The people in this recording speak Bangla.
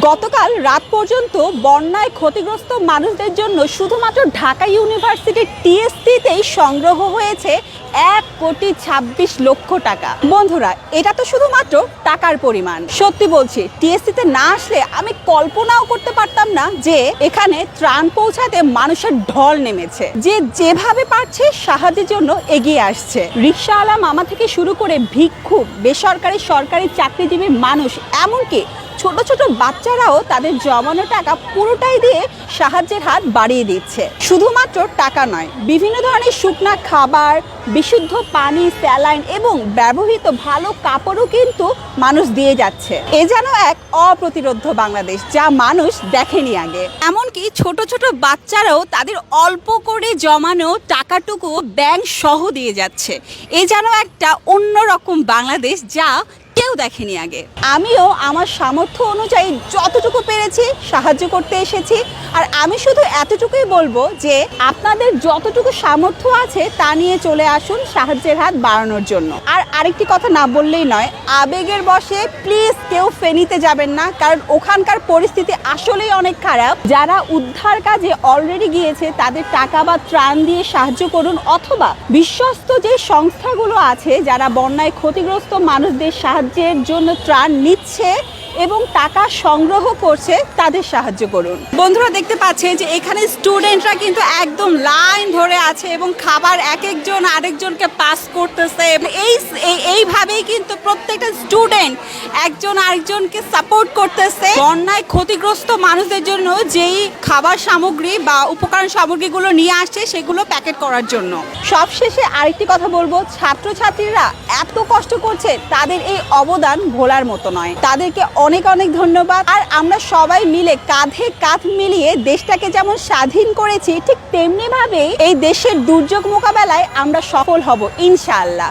গতকাল রাত পর্যন্ত বন্যায় ক্ষতিগ্রস্ত মানুষদের জন্য শুধুমাত্র ঢাকা ইউনিভার্সিটির টিএসসিতেই সংগ্রহ হয়েছে এক কোটি ছাব্বিশ লক্ষ টাকা। বন্ধুরা, এটা তো শুধুমাত্র টাকার পরিমাণ। সত্যি বলছি, টিএসসিতে না আসলে আমি কল্পনাও করতে পারতাম না যে এখানে ত্রাণ পৌঁছাতে মানুষের ঢল নেমেছে। যে যেভাবে পারছে সাহায্যের জন্য এগিয়ে আসছে। রিক্সাওয়ালা মামা থেকে শুরু করে ভিক্ষু, বেসরকারি, সরকারি চাকরিজীবী মানুষ, এমনকি ছোট ছোট বাচ্চারাও তাদের জমানো টাকা পুরোটাই দিয়ে সাহায্যের হাত বাড়িয়ে দিচ্ছে। শুধুমাত্র টাকা নয়, বিভিন্ন ধরনের শুকনা খাবার, বিশুদ্ধ পানি, স্যালাইন এবং ব্যবহৃত ভালো কাপড়ও কিন্তু মানুষ দিয়ে যাচ্ছে। এ যেন এক অপ্রতিরোধ বাংলাদেশ যা মানুষ দেখেনি আগে। এমনকি ছোট ছোট বাচ্চারাও তাদের অল্প করে জমানো টাকাটুকু ব্যাংক সহ দিয়ে যাচ্ছে। এ যেন একটা অন্যরকম বাংলাদেশ যা কেউ দেখেনি আগে। আমিও আমার সামর্থ্য অনুযায়ী যতটুকু পেরেছি সাহায্য করতে এসেছি। আর আমি শুধু এতটুকুই বলব যে আপনাদের যতটুকু সামর্থ্য আছে তা নিয়ে চলে আসুন সাহায্যের হাত বাড়ানোর জন্য। আর আরেকটি কথা না বললেই নয়, আবেগের বসে প্লিজ কেউ ফেনিতে যাবেন না, কারণ ওখানকার পরিস্থিতি আসলেই অনেক খারাপ। যারা উদ্ধার কাজে অলরেডি গিয়েছে, তাদের টাকা বা ত্রাণ দিয়ে সাহায্য করুন, অথবা বিশ্বস্ত যে সংস্থাগুলো আছে, যারা বন্যায় ক্ষতিগ্রস্ত মানুষদের সাহায্যের জন্য ত্রাণ নিচ্ছে এবং টাকা সংগ্রহ করছে তাদের সাহায্য করুন। বন্ধুরা দেখতে পাচ্ছে যে এখানে স্টুডেন্টরা কিন্তু একদম লাইন ধরে আছে এবং খাবার এক একজন আরেকজনকে পাস করতেছে। এই- এইভাবেই কিন্তু প্রত্যেকটা স্টুডেন্ট একজন আরেকজনকে সাপোর্ট করতেছে। বন্যায় ক্ষতিগ্রস্ত মানুষদের জন্য যেই খাবার সামগ্রী বা উপকরণ সামগ্রীগুলো নিয়ে আসছে, সেগুলো প্যাকেট করার জন্য। সবশেষে আরেকটি কথা বলব, ছাত্রছাত্রীরা এত কষ্ট করছে, তাদের এই অবদান ভোলার মতো নয়। তাদেরকে অনেক অনেক ধন্যবাদ। আর আমরা সবাই মিলে কাঁধে কাঁধ মিলিয়ে দেশটাকে যেমন স্বাধীন করেছি, ঠিক তেমনি ভাবে এই দেশের দুর্যোগ মোকাবেলায় আমরা সফল হব, ইনশাআল্লাহ।